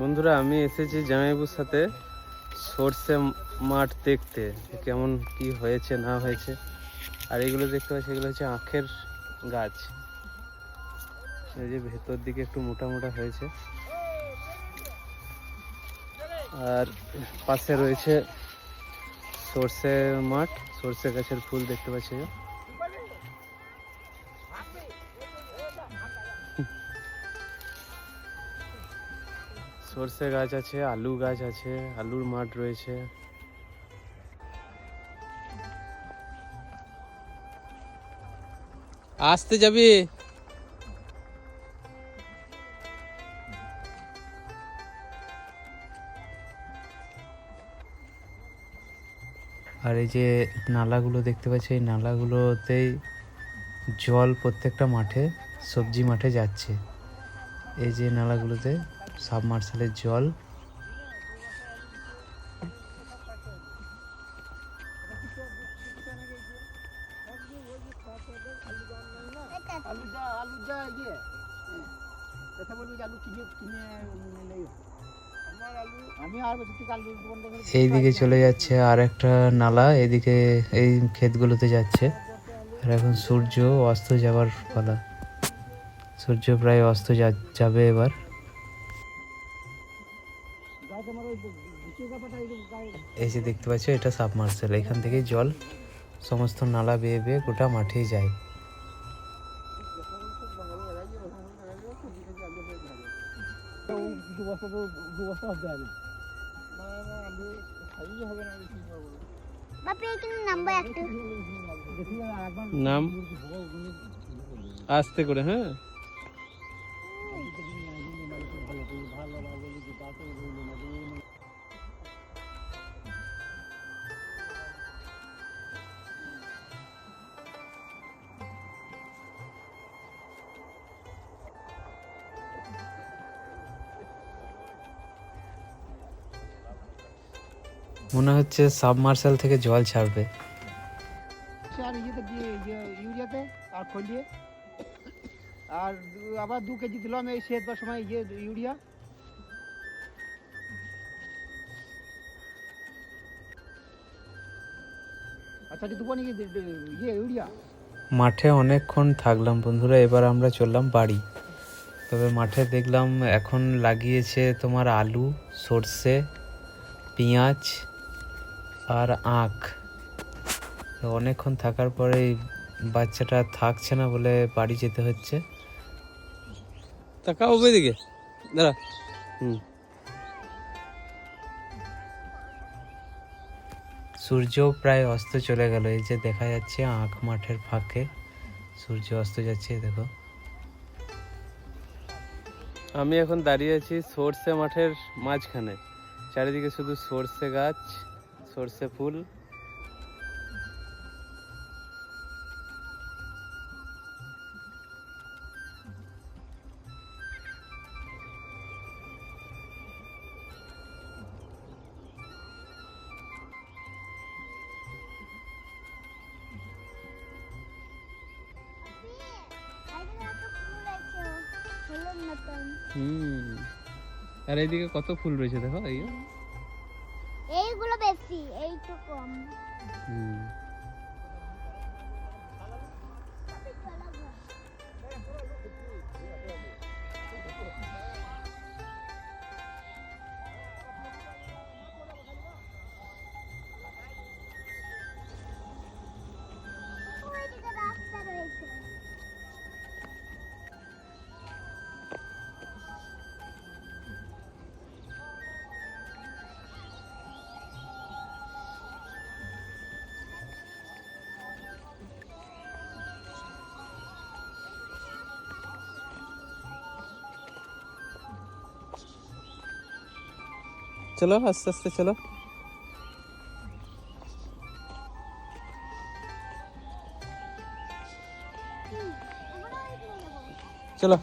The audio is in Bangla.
বন্ধুরা, আমি এসেছি জামাইবুর সাথে সর্ষে মাঠ দেখতে, কেমন কি হয়েছে, না হয়েছে। আর এগুলো দেখতে পাচ্ছি, এগুলো হচ্ছে আখের গাছ। এই যে ভেতর দিকে একটু মোটা মোটা হয়েছে। আর পাশে রয়েছে সর্ষে মাঠ, সর্ষে গাছের ফুল দেখতে পাচ্ছি। সর্ষে গাছ আছে, আলু গাছ আছে, আলুর মাঠ রয়েছে। আসতে যাবি? আর এই যে নালাগুলো দেখতে পাচ্ছি, এই নালাগুলোতেই জল প্রত্যেকটা মাঠে, সবজি মাঠে যাচ্ছে। এই যে নালাগুলোতে সাবমার্শালের জল। আলুটা আলুটা ইয়ে কথা বলবি যে আলু কিনে কিনে নেই আমার আলু আমি আর বছর থেকে আলু বন্ধ করে এই দিকে চলে যাচ্ছে আর একটা নালা, এদিকে এই ক্ষেতগুলোতে যাচ্ছে। আর এখন সূর্য অস্ত যাবার পালা। সূর্য প্রায় অস্ত যাবে এবার। এই যে দেখতে পাচ্ছ এটা সাবমার্সেল এখান থেকে জল সমস্ত নালা বেয়ে বেয়ে গোটা মাঠেই যায়। ওই দু বস্তা তো মনে হচ্ছে সাবমার্শাল থেকে জল ছাড়বে। দিয়ে ইয়ে ইউরিয়াতে আর আবার দু কেজি দিলাম এই সেচবার সময় ইয়ে ইউরিয়া। আচ্ছা দেবো নাকি দে- ইয়ে ইউরিয়া। মাঠে অনেকক্ষণ থাকলাম বন্ধুরা এবার আমরা চললাম বাড়ি। তবে মাঠে দেখলাম এখন লাগিয়েছে তোমার আলু সর্ষে পেঁয়াজ আর আখ। অনেকক্ষণ থাকার পরে বাচ্চাটা থাকছে না বলে বাড়ি যেতে হচ্ছে। তাকাও দিকে। দাঁড়া। হুম। সূর্য প্রায় অস্ত চলে গেল। এই যে দেখা যাচ্ছে আঁখ মাঠের ফাঁকে। সূর্য অস্ত যাচ্ছে দেখো। আমি এখন দাঁড়িয়ে আছি সর্ষে মাঠের মাঝখানে। চারিদিকে শুধু সর্ষে গাছ। সর্ষে ফুল। হুম। আর এইদিকে কত ফুল রয়েছে দেখো এই এইগুলো বেশি এইটু কম চলো আস্তে আস্তে চলো চলো